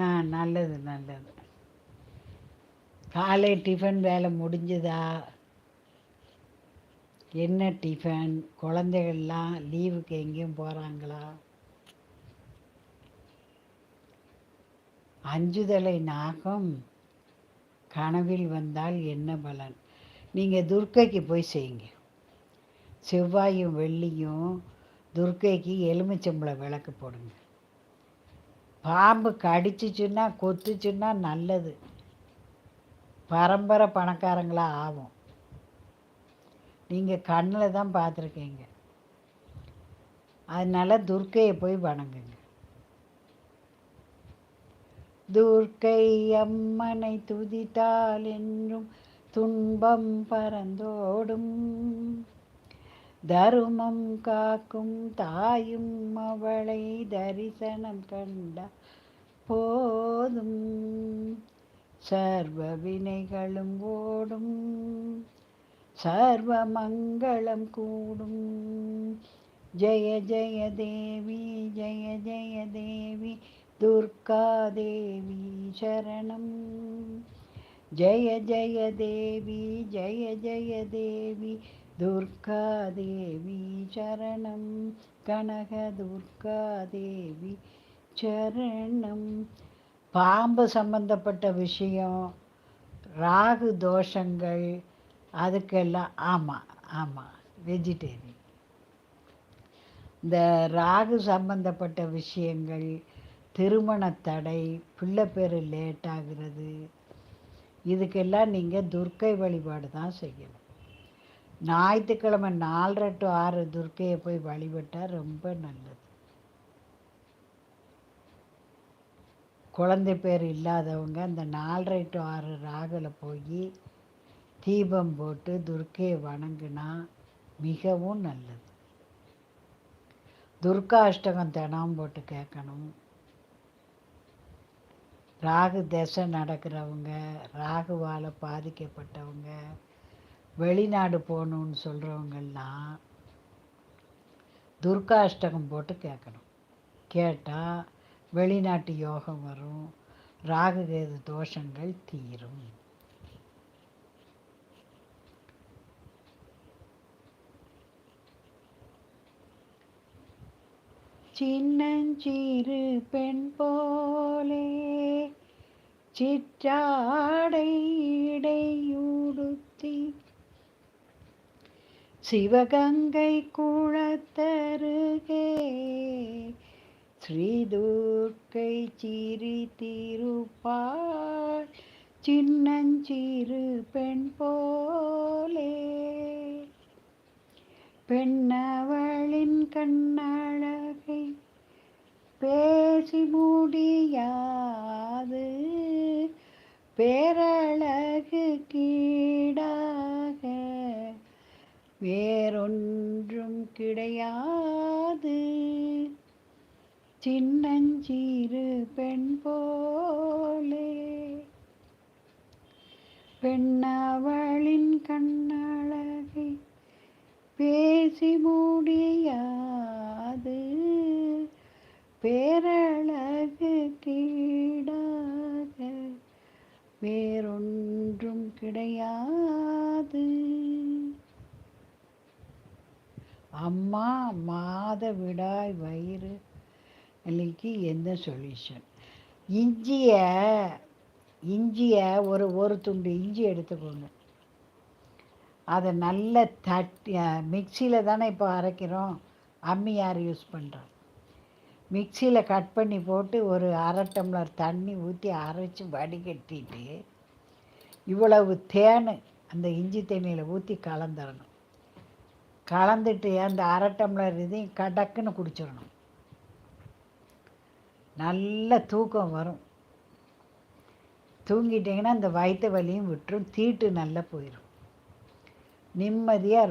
ஆ நல்லது நல்லது. காலை டிஃபன் வேலை முடிஞ்சுதா? என்ன டிஃபன் குழந்தைகள்லாம் லீவுக்கு எங்கேயும் போகிறாங்களா அஞ்சுதலை நாகம் கனவில் வந்தால் என்ன பலன்? நீங்கள் துர்க்கைக்கு போய் செய்யுங்க. செவ்வாயும் வெள்ளியும் துர்க்கைக்கு எலுமிச்சம்பளை விளக்கு போடுங்க. பாம்பு கடிச்சிச்சுன்னா கொத்துச்சுன்னா நல்லது. பரம்பரை பணக்காரங்களாக ஆகும் நீங்கள் கண்ணில் தான் பார்த்துருக்கீங்க. அதனால் துர்க்கையை போய் வணங்குங்க. துர்க்கை அம்மனை துதித்தால் என்றும் துன்பம் பறந்தோடும் தருமம் காக்கும் தாயும் அவளை தரிசனம் கண்ட போதும். சர்வ வினைகளும் ஓடும். சர்வ மங்களம் கூடும். ஜெய ஜெய தேவி ஜெய ஜெய தேவி துர்கா தேவி சரணம். ஜெய ஜெய தேவி ஜெய ஜெய தேவி துர்கா தேவி சரணம். கனக துர்கா தேவி சரணம். பாம்பு சம்பந்தப்பட்ட விஷயம் ராகு தோஷங்கள் அதுக்கெல்லாம் ஆமாம் ஆமாம் வெஜிடேரியன் இந்த ராகு சம்பந்தப்பட்ட விஷயங்கள் திருமண தடை பிள்ளை பேர் லேட் ஆகிறது இதுக்கெல்லாம் நீங்கள் துர்க்கை வழிபாடு தான் செய்யணும். ஞாயிற்றுக்கிழமை நாலரை டு ஆறு துர்க்கையை போய் வழிபட்டால் ரொம்ப நல்லது. குழந்தை பேர் இல்லாதவங்க அந்த நாலரை டு ஆறு ராகில் போய் தீபம் போட்டு துர்க்கையை வணங்கினா மிகவும் நல்லது. துர்கா அஷ்டகம் தினம் போட்டு கேட்கணும். ராகு தசை நடக்கிறவங்க ராகுவால் பாதிக்கப்பட்டவங்க வெளிநாடு போகணுன்னு சொல்கிறவங்கெல்லாம் துர்கா அஷ்டகம் போட்டு கேட்கணும். கேட்டால் வெளிநாட்டு யோகம் வரும். ராகுகேது தோஷங்கள் தீரும். சின்னஞ்சிறு பெண் போலே சிற்றாடை இடையுடுத்தி சிவகங்கை குளத்தருகே ஸ்ரீதுர்க்கை சிரி திருப்பாள் சின்னஞ்சிறு பெண் போலே. பெண்ணவளின் கண்ணழகை பேசி முடியாது. பேரழகு கீடாக வேறொன்றும் கிடையாது. சின்னஞ்சிறு பெண் போலே பெண்ணவளின் கண்ணழகை பேசி முடியாது. பேரழகு கீடாக வேறொன்றும் கிடையாது. அம்மா மாதவிடாய் வயிறு இன்னைக்கு எந்த சொல்யூஷன் இஞ்சியை இஞ்சியை ஒரு ஒரு துண்டு இஞ்சி எடுத்துக்கோங்க. அதை நல்லா தட்டி மிக்சியில் தானே இப்போ அரைக்கிறோம். அம்மி யார் யூஸ் பண்ணுறோம் மிக்சியில் கட் பண்ணி போட்டு ஒரு அரை டம்ளர் தண்ணி ஊற்றி அரைச்சி வடிகட்டிட்டு இவ்வளவு தேன் அந்த இஞ்சி தண்ணியில் ஊற்றி கலந்துடணும் கலந்துட்டு அந்த அரை டம்ளர் இதையும் கடக்குன்னு குடிச்சிடணும். நல்ல தூக்கம் வரும். தூங்கிட்டிங்கன்னா அந்த வயிற்று வலியும் விட்டுரும் தீட்டு நல்லா போயிடும் நிம்மதியாக